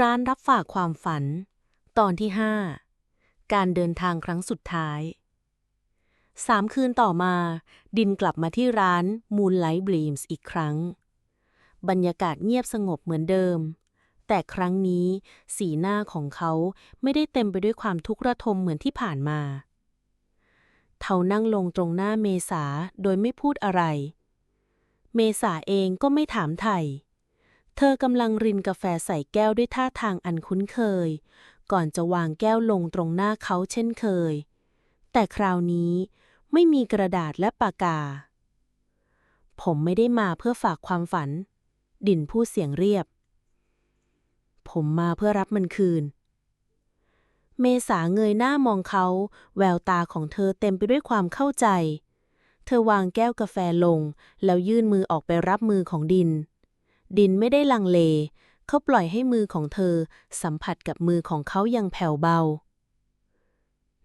ร้านรับฝากความฝัน ตอนที่ 5 การเดินทางครั้งสุดท้าย สามคืนต่อมา ดินกลับมาที่ร้าน Moonlight Dreams อีกครั้ง บรรยากาศเงียบสงบเหมือนเดิม แต่ครั้งนี้สีหน้าของเขาไม่ได้เต็มไปด้วยความทุกข์ระทมเหมือนที่ผ่านมาเขานั่งลงตรงหน้าเมษาโดยไม่พูดอะไร เมษาเองก็ไม่ถามไถ่ เธอกำลังรินกาแฟใส่แก้วด้วยท่าทางอันคุ้นเคย ก่อนจะวางแก้วลงตรงหน้าเขาเช่นเคย แต่คราวนี้ไม่มีกระดาษและปากกา ผมไม่ได้มาเพื่อฝากความฝัน ดินพูดเสียงเรียบ ผมมาเพื่อรับมันคืน เมษาเงยหน้ามองเขา แววตาของเธอเต็มไปด้วยความเข้าใจ เธอวางแก้วกาแฟลง แล้วยื่นมือออกไปรับมือของดิน ดินไม่ได้ลังเล เขาปล่อยให้มือของเธอ สัมผัสกับมือของเขาอย่างแผ่วเบา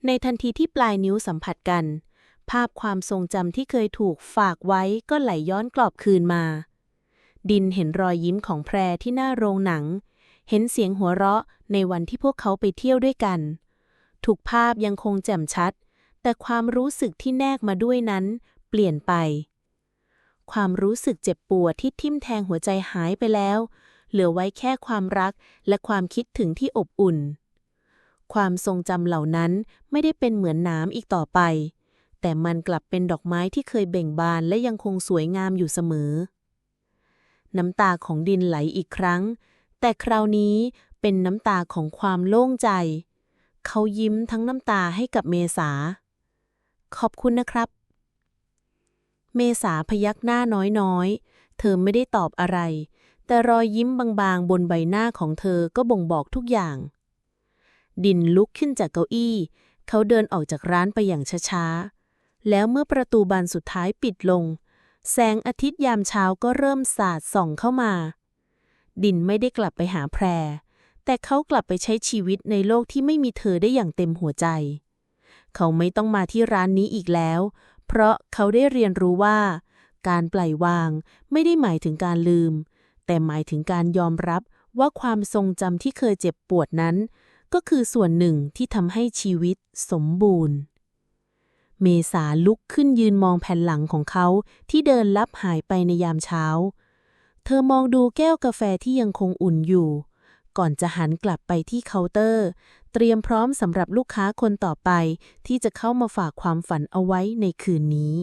ในทันทีที่ปลายนิ้วสัมผัสกัน ภาพความทรงจำที่เคยถูกฝากไว้ก็ไหลย้อนกลับคืนมา ดินเห็นรอยยิ้มของแพรที่หน้าโรงหนัง เห็นเสียงหัวเราะในวันที่พวกเขาไปเที่ยวด้วยกัน ทุกภาพยังคงแจ่มชัด แต่ความรู้สึกที่แนกมาด้วยนั้น เปลี่ยนไป ความรู้สึกเจ็บปวดที่ทิ่มแทงหัวใจหายไปแล้ว เหลือไว้แค่ความรักและความคิดถึงที่อบอุ่น ความทรงจำเหล่านั้นไม่ได้เป็นเหมือนน้ำอีกต่อไป แต่มันกลับเป็นดอกไม้ที่เคยเบ่งบานและยังคงสวยงามอยู่เสมอ น้ำตาของดินไหลอีกครั้ง แต่คราวนี้เป็นน้ำตาของความโล่งใจ เขายิ้มทั้งน้ำตาให้กับเมษา ขอบคุณนะครับ เมษาพยักหน้าน้อยๆ เธอไม่ได้ตอบอะไร แต่รอยยิ้มบางๆ บนใบหน้าของเธอก็บ่งบอกทุกอย่าง ดินลุกขึ้นจากเก้าอี้ เขาเดินออกจากร้านไปอย่างช้าๆ แล้วเมื่อประตูบานสุดท้ายปิดลง แสงอาทิตย์ยามเช้าก็เริ่มสาดส่องเข้ามา ดินไม่ได้กลับไปหาแพร แต่เขากลับไปใช้ชีวิตในโลกที่ไม่มีเธอได้อย่างเต็มหัวใจ เขาไม่ต้องมาที่ร้านนี้อีกแล้ว เพราะเขาได้เรียนรู้ว่า การปล่อยวางไม่ได้หมายถึงการลืม แต่หมายถึงการยอมรับว่าความทรงจำที่เคยเจ็บปวดนั้น ก็คือส่วนหนึ่งที่ทำให้ชีวิตสมบูรณ์ เมษาลุกขึ้นยืนมองแผ่นหลังของเขาที่เดินลับหายไปในยามเช้า เธอมองดูแก้วกาแฟที่ยังคงอุ่นอยู่ ก่อนจะหันกลับไปที่เคาน์เตอร์ เตรียมพร้อมสำหรับลูกค้าคนต่อไปที่จะเข้ามาฝากความฝันเอาไว้ในคืนนี้